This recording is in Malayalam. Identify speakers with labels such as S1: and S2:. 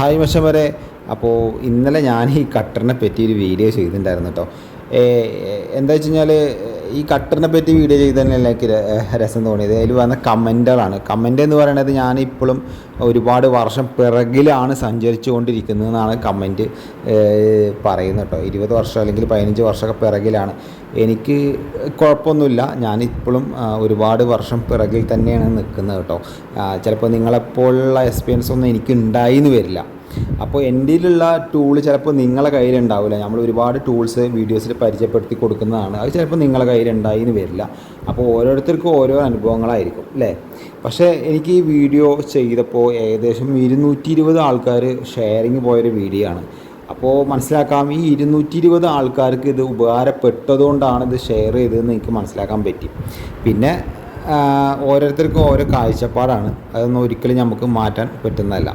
S1: ഹായ് മഷം വരെ അപ്പോൾ ഇന്നലെ ഞാൻ ഈ കട്ടറിനെ ഒരു വീഡിയോ ചെയ്തിട്ടുണ്ടായിരുന്നു കേട്ടോ എന്താ വെച്ച് കഴിഞ്ഞാൽ ഈ കട്ടറിനെ പറ്റി വീഡിയോ ചെയ്തതന്നെ എനിക്ക് രസം തോന്നിയത്. അതിൽ വന്ന കമന്റുകളാണ് കമന്റ് എന്ന് പറയുന്നത് ഞാൻ ഇപ്പോഴും ഒരുപാട് വർഷം പിറകിലാണ് സഞ്ചരിച്ചു കൊണ്ടിരിക്കുന്നതെന്നാണ് കമന്റ് പറയുന്നത് കേട്ടോ. ഇരുപത് വർഷം അല്ലെങ്കിൽ പതിനഞ്ച് വർഷമൊക്കെ പിറകിലാണ്. എനിക്ക് കുഴപ്പമൊന്നുമില്ല. ഞാനിപ്പോഴും ഒരുപാട് വർഷം പിറകിൽ തന്നെയാണ് നിൽക്കുന്നത് കേട്ടോ. ചിലപ്പോൾ നിങ്ങളെപ്പോലുള്ള എക്സ്പീരിയൻസ് ഒന്നും എനിക്ക് ഉണ്ടായിന്ന് വരില്ല. അപ്പോൾ എന്റെ ഉള്ള ടൂൾ ചിലപ്പോൾ നിങ്ങളെ കയ്യിലുണ്ടാവില്ല. നമ്മൾ ഒരുപാട് ടൂൾസ് വീഡിയോസിൽ പരിചയപ്പെടുത്തി കൊടുക്കുന്നതാണ്. അത് ചിലപ്പോൾ നിങ്ങളെ കയ്യിലുണ്ടായി എന്ന് വരില്ല. അപ്പോൾ ഓരോരുത്തർക്കും ഓരോ അനുഭവങ്ങളായിരിക്കും അല്ലേ? പക്ഷേ എനിക്ക് ഈ വീഡിയോ ചെയ്തപ്പോൾ ഏകദേശം ഇരുന്നൂറ്റി ഇരുപത് ആൾക്കാർ ഷെയറിങ് പോയൊരു വീഡിയോ ആണ്. അപ്പോൾ മനസ്സിലാക്കാം ഈ ഇരുന്നൂറ്റി ഇരുപത് ആൾക്കാർക്ക് ഇത് ഉപകാരപ്പെട്ടതുകൊണ്ടാണ് ഇത് ഷെയർ ചെയ്തതെന്ന് എനിക്ക് മനസ്സിലാക്കാൻ പറ്റി. പിന്നെ ഓരോരുത്തർക്കും ഓരോ കാഴ്ചപ്പാടാണ്. അതൊന്നും ഒരിക്കലും നമുക്ക് മാറ്റാൻ പറ്റുന്നതല്ല.